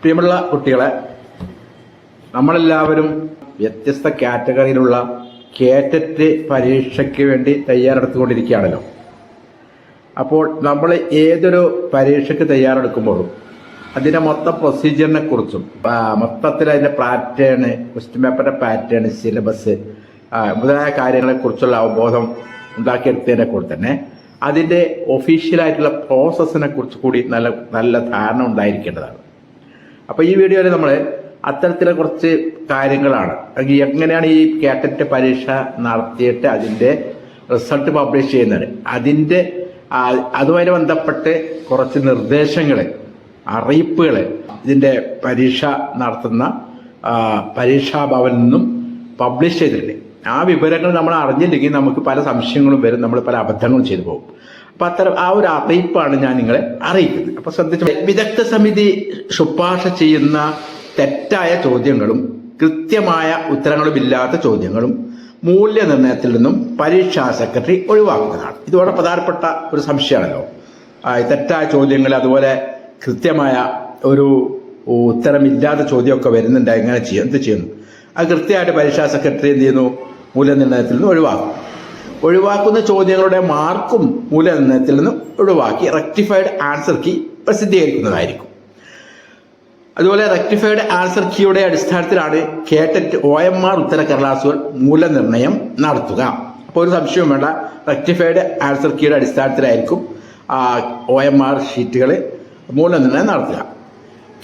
പ്രിയമുള്ള കുട്ടികളെ നമ്മളെല്ലാവരും വ്യത്യസ്ത കാറ്റഗറിയിലുള്ള കേറ്ററ്റ് പരീക്ഷയ്ക്ക് വേണ്ടി തയ്യാറെടുത്തുകൊണ്ടിരിക്കുകയാണല്ലോ. അപ്പോൾ നമ്മൾ ഏതൊരു പരീക്ഷയ്ക്ക് തയ്യാറെടുക്കുമ്പോഴും അതിന്റെ മൊത്തം പ്രൊസീജിയറിനെ കുറിച്ചും മൊത്തത്തിൽ അതിന്റെ പാറ്റേൺ ക്വസ്റ്റ്യൻ പേപ്പറിന്റെ പാറ്റേൺ സിലബസ് മുതലായ കാര്യങ്ങളെക്കുറിച്ചുള്ള അവബോധം ഉണ്ടാക്കിയെടുത്തതിനെ കൂടെ തന്നെ അതിന്റെ ഒഫീഷ്യലായിട്ടുള്ള പ്രോസസ്സിനെ കുറിച്ച് കൂടി നല്ല നല്ല ധാരണ ഉണ്ടായിരിക്കേണ്ടതാണ്. അപ്പോൾ ഈ വീഡിയോയിൽ നമ്മൾ അത്തരത്തിലെ കുറച്ച് കാര്യങ്ങളാണ്. എങ്ങനെയാണ് ഈ കാറ്ററ്റ് പരീക്ഷ നടത്തിയിട്ട് അതിന്റെ റിസൾട്ട് പബ്ലിഷ് ചെയ്യുന്നത്? അതിന്റെ അതുമായി ബന്ധപ്പെട്ട് കുറച്ച് നിർദ്ദേശങ്ങൾ അറിയിപ്പുകൾ ഇതിന്റെ പരീക്ഷ നടത്തുന്ന പരീക്ഷാ ഭവനിൽ നിന്നും പബ്ലിഷ് ചെയ്തിട്ടുണ്ട്. ആ വിവരങ്ങൾ നമ്മൾ അറിഞ്ഞില്ലെങ്കിൽ നമുക്ക് പല സംശയങ്ങളും വരും നമ്മൾ പല അബദ്ധങ്ങളും ചെയ്തു പോകും. അപ്പൊ അത്തരം ആ ഒരു അറിയിപ്പാണ് ഞാൻ നിങ്ങളെ അറിയിക്കുന്നത്. അപ്പൊ ശ്രദ്ധിച്ചു വിദഗ്ധ സമിതി ശുപാർശ ചെയ്യുന്ന തെറ്റായ ചോദ്യങ്ങളും കൃത്യമായ ഉത്തരങ്ങളും ഇല്ലാത്ത ചോദ്യങ്ങളും മൂല്യനിർണയത്തിൽ നിന്നും പരീക്ഷാ സെക്രട്ടറി ഒഴിവാക്കുന്നതാണ്. ഇത് പ്രധാനപ്പെട്ട ഒരു സംശയമാണല്ലോ. തെറ്റായ ചോദ്യങ്ങൾ അതുപോലെ കൃത്യമായ ഒരു ഉത്തരമില്ലാത്ത ചോദ്യമൊക്കെ വരുന്നുണ്ട്. എങ്ങനെ ചെയ്യും? എന്ത് ചെയ്യുന്നു അത് കൃത്യമായിട്ട് പരീക്ഷാ സെക്രട്ടറി എന്ത് ചെയ്യുന്നു? മൂല്യനിർണയത്തിൽ നിന്ന് ഒഴിവാക്കും. ഒഴിവാക്കുന്ന ചോദ്യങ്ങളുടെ മാർക്കും മൂല്യനിർണയത്തിൽ നിന്ന് ഒഴിവാക്കി റെക്ടിഫൈഡ് ആൻസർ കീ പ്രസിദ്ധീകരിക്കുന്നതായിരിക്കും. അതുപോലെ റെക്ടിഫൈഡ് ആൻസർ കീയുടെ അടിസ്ഥാനത്തിലാണ് കേട്ടറ്റ് ഒ എം ആർ ഉത്തര കടലാസുകൾ മൂല്യനിർണയം നടത്തുക. അപ്പോൾ ഒരു സംശയവും വേണ്ട. റെക്ടിഫൈഡ് ആൻസർ കീയുടെ അടിസ്ഥാനത്തിലായിരിക്കും ഒ എം ആർ ഷീറ്റുകൾ മൂല്യനിർണയം നടത്തുക.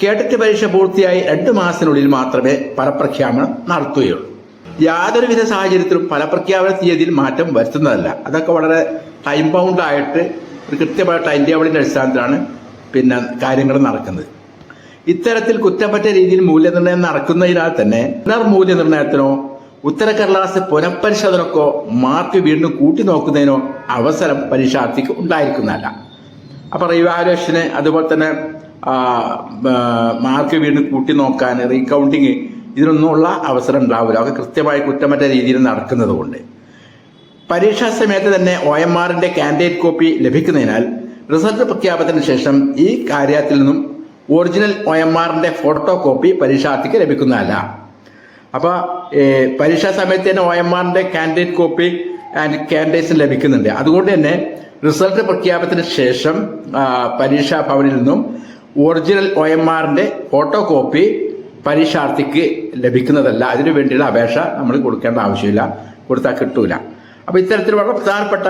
കേട്ടറ്റ് പരീക്ഷ പൂർത്തിയായി രണ്ട് മാസത്തിനുള്ളിൽ മാത്രമേ പരപ്രഖ്യാപനം നടത്തുകയുള്ളൂ. യാതൊരുവിധ സാഹചര്യത്തിലും ഫലപ്രഖ്യാപന തീയതിയിൽ മാറ്റം വരുത്തുന്നതല്ല. അതൊക്കെ വളരെ ടൈം ബൗണ്ട് ആയിട്ട് ഒരു കൃത്യമായ ടൈം ടേബിളിന്റെ അടിസ്ഥാനത്തിലാണ് പിന്നെ കാര്യങ്ങൾ നടക്കുന്നത്. ഇത്തരത്തിൽ കുറ്റപ്പറ്റ രീതിയിൽ മൂല്യനിർണയം നടക്കുന്നതിനാൽ തന്നെ പുനർമൂല്യനിർണയത്തിനോ ഉത്തരക്കടലാസ് പുനഃപരിശോധനക്കോ മാർക്ക് വീണ്ടും കൂട്ടി നോക്കുന്നതിനോ അവസരം പരീക്ഷാർത്ഥിക്ക് ഉണ്ടായിരിക്കുന്നതല്ല. അപ്പോൾ റിവാലുവേഷന് അതുപോലെ തന്നെ മാർക്ക് വീണ്ടും കൂട്ടി നോക്കാൻ റീകൗണ്ടിങ് ഇതിനൊന്നുമുള്ള അവസരം ഉണ്ടാവില്ല. അവർക്ക് കൃത്യമായി കുറ്റമറ്റ രീതിയിൽ നടക്കുന്നത് കൊണ്ട്. പരീക്ഷാ സമയത്ത് തന്നെ ഒ എം ആറിന്റെ കാൻഡിഡേറ്റ് കോപ്പി ലഭിക്കുന്നതിനാൽ റിസൾട്ട് പ്രഖ്യാപനത്തിന് ശേഷം ഈ കാര്യത്തിൽ നിന്നും ഒറിജിനൽ ഒ എം ആറിന്റെ ഫോട്ടോ കോപ്പി പരീക്ഷാർത്ഥിക്ക് ലഭിക്കുന്നതല്ല. അപ്പോൾ പരീക്ഷാ സമയത്ത് തന്നെ ഒ എം ആറിന്റെ കാൻഡിഡേറ്റ് കോപ്പി ആൻഡ് കാൻഡിഡേറ്റ്സ് ലഭിക്കുന്നുണ്ട്. അതുകൊണ്ട് തന്നെ റിസൾട്ട് പ്രഖ്യാപനത്തിന് ശേഷം പരീക്ഷാ ഭവനിൽ നിന്നും ഒറിജിനൽ ഒ എം ആറിന്റെ ഫോട്ടോ കോപ്പി പരീക്ഷാർത്ഥിക്ക് ലഭിക്കുന്നതല്ല. അതിനു വേണ്ടിയുള്ള അപേക്ഷ നമ്മൾ കൊടുക്കേണ്ട ആവശ്യമില്ല. കൊടുത്താൽ കിട്ടൂല. അപ്പൊ ഇത്തരത്തിൽ വളരെ പ്രധാനപ്പെട്ട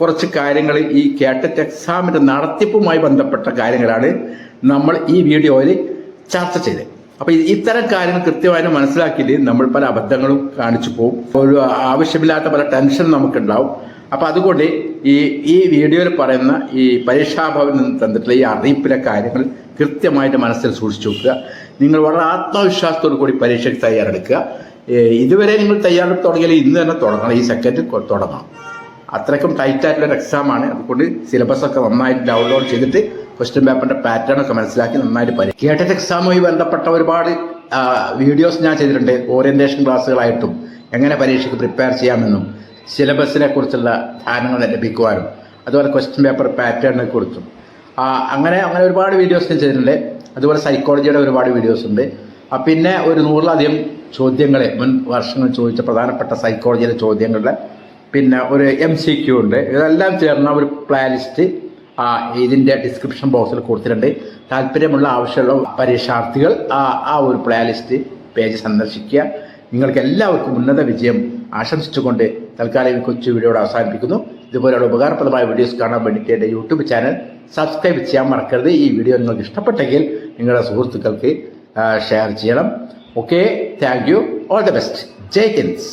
കുറച്ച് കാര്യങ്ങൾ ഈ കേട്ടറ്റ് എക്സാമിന്റെ നടത്തിപ്പുമായി ബന്ധപ്പെട്ട കാര്യങ്ങളാണ് നമ്മൾ ഈ വീഡിയോയിൽ ചർച്ച ചെയ്തത്. അപ്പൊ ഇ- ഇത്തരം കാര്യങ്ങൾ കൃത്യമായി മനസ്സിലാക്കിയിട്ട് നമ്മൾ പല അബദ്ധങ്ങളും കാണിച്ചു പോകും. ഒരു ആവശ്യമില്ലാത്ത പല ടെൻഷൻ നമുക്കുണ്ടാവും. അപ്പൊ അതുകൊണ്ട് ഈ ഈ വീഡിയോയിൽ പറയുന്ന ഈ പരീക്ഷാഭവനിൽ നിന്ന് തന്നിട്ടുള്ള ഈ അറിയിപ്പിലെ കാര്യങ്ങൾ കൃത്യമായിട്ട് മനസ്സിൽ സൂക്ഷിച്ചു വെക്കുക. നിങ്ങൾ വളരെ ആത്മവിശ്വാസത്തോടു കൂടി പരീക്ഷയ്ക്ക് തയ്യാറെടുക്കുക. ഇതുവരെ നിങ്ങൾ തയ്യാറെടുപ്പ് തുടങ്ങിയാൽ ഇന്ന് തന്നെ തുടങ്ങണം. ഈ സെക്കൻഡ് തുടങ്ങണം. അത്രയ്ക്കും ടൈറ്റ് ആയിട്ടുള്ള ഒരു എക്സാമാണ് അതുകൊണ്ട് സിലബസൊക്കെ നന്നായിട്ട് ഡൗൺലോഡ് ചെയ്തിട്ട് ക്വസ്റ്റ്യൻ പേപ്പറിന്റെ പാറ്റേൺ ഒക്കെ മനസ്സിലാക്കി നന്നായിട്ട് പഠിക്കും കേട്ടറ്റ് എക്സാമുമായി ബന്ധപ്പെട്ട ഒരുപാട് വീഡിയോസ് ഞാൻ ചെയ്തിട്ടുണ്ട്. ഓറിയന്റേഷൻ ക്ലാസ്സുകളായിട്ടും എങ്ങനെ പരീക്ഷയ്ക്ക് പ്രിപ്പയർ ചെയ്യാമെന്നും സിലബസിനെ കുറിച്ചുള്ള ധാരണകൾ ലഭിക്കുവാനും അതുപോലെ ക്വസ്റ്റ്യൻ പേപ്പർ പാറ്റേണിനെ കുറിച്ചും. അങ്ങനെ അങ്ങനെ ഒരുപാട് വീഡിയോസ് ഞാൻ ചെയ്തിട്ടുണ്ട്. അതുപോലെ സൈക്കോളജിയുടെ ഒരുപാട് വീഡിയോസ് ഉണ്ട്. പിന്നെ ഒരു നൂറിലധികം ചോദ്യങ്ങളെ മുൻ വർഷങ്ങൾ ചോദിച്ച പ്രധാനപ്പെട്ട സൈക്കോളജിയിലെ ചോദ്യങ്ങളുടെ പിന്നെ ഒരു എം സി ക്യൂ ഉണ്ട്. ഇതെല്ലാം ചേർന്ന ഒരു പ്ലാലിസ്റ്റ് ആ ഇതിന്റെ ഡിസ്ക്രിപ്ഷൻ ബോക്സിൽ കൊടുത്തിട്ടുണ്ട്. താല്പര്യമുള്ള ആവശ്യമുള്ള പരീക്ഷാർത്ഥികൾ ആ ഒരു പ്ലാലിസ്റ്റ് പേജ് സന്ദർശിക്കുക. നിങ്ങൾക്ക് എല്ലാവർക്കും ഉന്നത വിജയം ആശംസിച്ചുകൊണ്ട് തൽക്കാലം കൊച്ചു വീഡിയോയുടെ അവസാനിപ്പിക്കുന്നു. ഇതുപോലെയുള്ള ഉപകാരപ്രദമായ വീഡിയോസ് കാണാൻ വേണ്ടിയിട്ട് എന്റെ യൂട്യൂബ് ചാനൽ സബ്സ്ക്രൈബ് ചെയ്യാൻ മറക്കരുത്. ഈ വീഡിയോ നിങ്ങൾക്ക് ഇഷ്ടപ്പെട്ടെങ്കിൽ നിങ്ങളുടെ സുഹൃത്തുക്കൾക്ക് ഷെയർ ചെയ്യണം okay thank you all the best Jai Hind